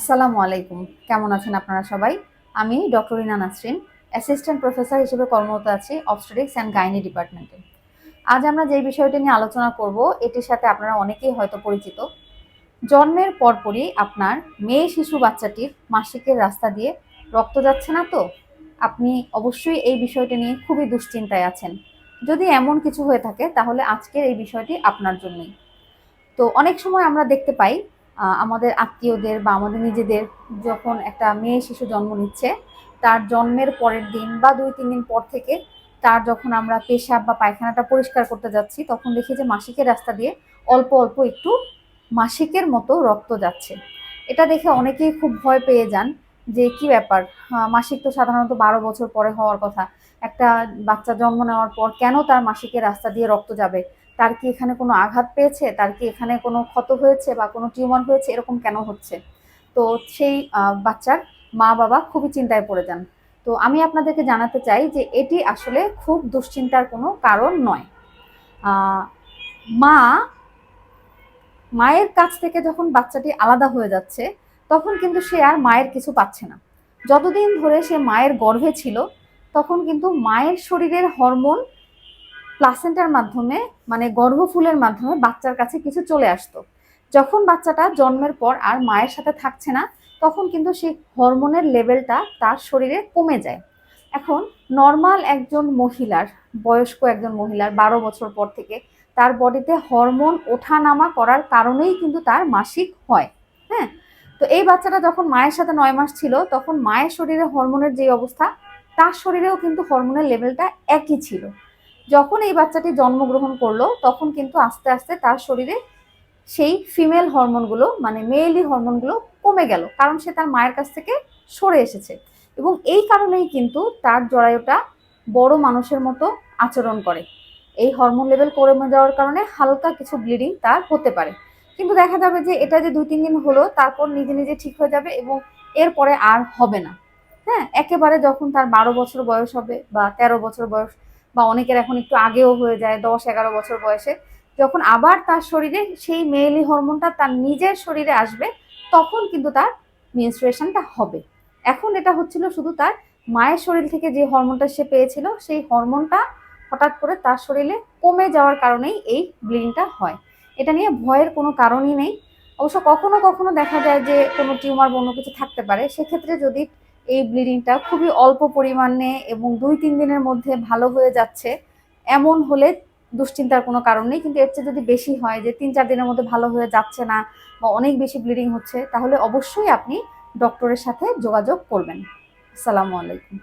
আসসালামু আলাইকুম। কেমন আছেন আপনারা সবাই? আমি doctor Rina Nasrin assistant professor হিসেবে কর্মরত আছি অবস্টেটিক্স অ্যান্ড গাইনি ডিপার্টমেন্টে আজ আমরা যে বিষয়টি নিয়ে আলোচনা করব, এটির সাথে আপনারা অনেকেই হয়তো পরিচিত। জন্মের পরপরই আপনার মেয়ে শিশু বাচ্চাটির মাসিকের রাস্তা দিয়ে রক্ত যাচ্ছে না তো? আপনি অবশ্যই এই বিষয়টি নিয়ে খুবই দুশ্চিন্তায় আছেন। যদি এমন কিছু হয়ে থাকে, তাহলে আজকের এই বিষয়টি আপনার জন্যই। তো অনেক সময় আমরা দেখতে পাই আমাদের আত্মীয়দের বা আমাদের নিজেদের যখন একটা মেয়ে শিশু জন্ম নিচ্ছে, তার জন্মের পরের দিন বা দুই, তিন দিন পর থেকে তার যখন আমরা পেশাব বা পায়খানাটা পরিষ্কার করতে যাচ্ছি, তখন দেখি যে মাসিকের রাস্তা দিয়ে অল্প অল্প একটু মাসিকের মতো রক্ত যাচ্ছে। এটা দেখে অনেকেই খুব ভয় পেয়ে যান। যে কি ব্যাপার? মাসিক তো সাধারণত বারো বছর পরে হওয়ার কথা। একটা বাচ্চা জন্ম নেওয়ার পর কেন তার মাসিকের রাস্তা দিয়ে রক্ত যাবে? তার কি এখানে কোনো আঘাত পেয়েছে? তার কি এখানে কোনো ক্ষত হয়েছে বা কোনো টিউমার হয়েছে? এরকম কেন হচ্ছে? তো সেই বাচ্চার মা বাবা খুবই চিন্তায় পড়ে যান। তো আমি আপনাদেরকে জানাতে চাই যে এটি আসলে খুব দুশ্চিন্তার কোনো কারণ নয়। মা, মায়ের কাছ থেকে যখন বাচ্চাটি আলাদা হয়ে যাচ্ছে তখন কিন্তু সে আর মায়ের কিছু পাচ্ছে না। যতদিন ধরে সে মায়ের গর্ভে ছিল, তখন কিন্তু মায়ের শরীরের হরমোন প্লাসেন্টার মাধ্যমে মানে গর্ভফুলের মাধ্যমে বাচ্চার কাছে কিছু চলে আসতো। যখন বাচ্চাটা জন্মের পর আর মায়ের সাথে থাকছে না, তখন কিন্তু সেই হরমোনের লেভেলটা তার শরীরে কমে যায়। এখন নর্মাল একজন মহিলার, বয়স্ক একজন মহিলার বারো বছর পর থেকে তার বডিতে হরমোন ওঠানামা করার কারণেই কিন্তু তার মাসিক হয়। হ্যাঁ তো এই বাচ্চাটা যখন মায়ের সাথে নয় মাস ছিল, তখন মায়ের শরীরে হরমোনের যে অবস্থা, তার শরীরেও কিন্তু হরমোনের লেভেলটা একই ছিল। যখন এই বাচ্চাটি জন্মগ্রহণ করল, তখন কিন্তু আস্তে আস্তে তার শরীরে সেই ফিমেল হরমোনগুলো মানে মেয়েলি হরমোনগুলো কমে গেল, কারণ সে তার মায়ের কাছ থেকে সরে এসেছে। এবং এই কারণেই কিন্তু তার জরায়ুটা বড় মানুষের মতো আচরণ করে। এই হরমোন লেভেল কমে যাওয়ার কারণে হালকা কিছু ব্লিডিং তার হতে পারে। কিন্তু দেখা যাবে যে এটা যে দুই, তিন দিন হলো, তারপর নিজে নিজে ঠিক হয়ে যাবে এবং এরপরে আর হবে না। হ্যাঁ একেবারে যখন তার বারো বছর বয়স হবে বা তেরো বছর বয়স বা অনেকের এখন একটু আগেও হয়ে যায়, দশ, এগারো বছর বয়সে, যখন আবার তার শরীরে সেই মেয়েলি হরমোনটা তার নিজের শরীরে আসবে, তখন কিন্তু তার মেনস্ট্রুয়েশনটা হবে। এখন এটা হচ্ছিল শুধু তার মায়ের শরীর থেকে যে হরমোনটা সে পেয়েছিল, সেই হরমোনটা হঠাৎ করে তার শরীরে কমে যাওয়ার কারণেই এই ব্লিডিংটা হয়। এটা নিয়ে ভয়ের কোনো কারণই নেই। অবশ্য কখনো কখনো দেখা যায় যে কোনো টিউমার বা অন্য কিছু থাকতে পারে। সেক্ষেত্রে যদি এই ব্লিডিংটা খুবই অল্প পরিমাণে এবং দুই তিন দিনের মধ্যে ভালো হয়ে যাচ্ছে, এমন হলে দুশ্চিন্তার কোনো কারণ নেই। কিন্তু এর চেয়ে যদি বেশি হয় যে তিন চার দিনের মধ্যে ভালো হয়ে যাচ্ছে না বা অনেক বেশি ব্লিডিং হচ্ছে, তাহলে অবশ্যই আপনি ডক্টরের সাথে যোগাযোগ করবেন। আসসালামু আলাইকুম।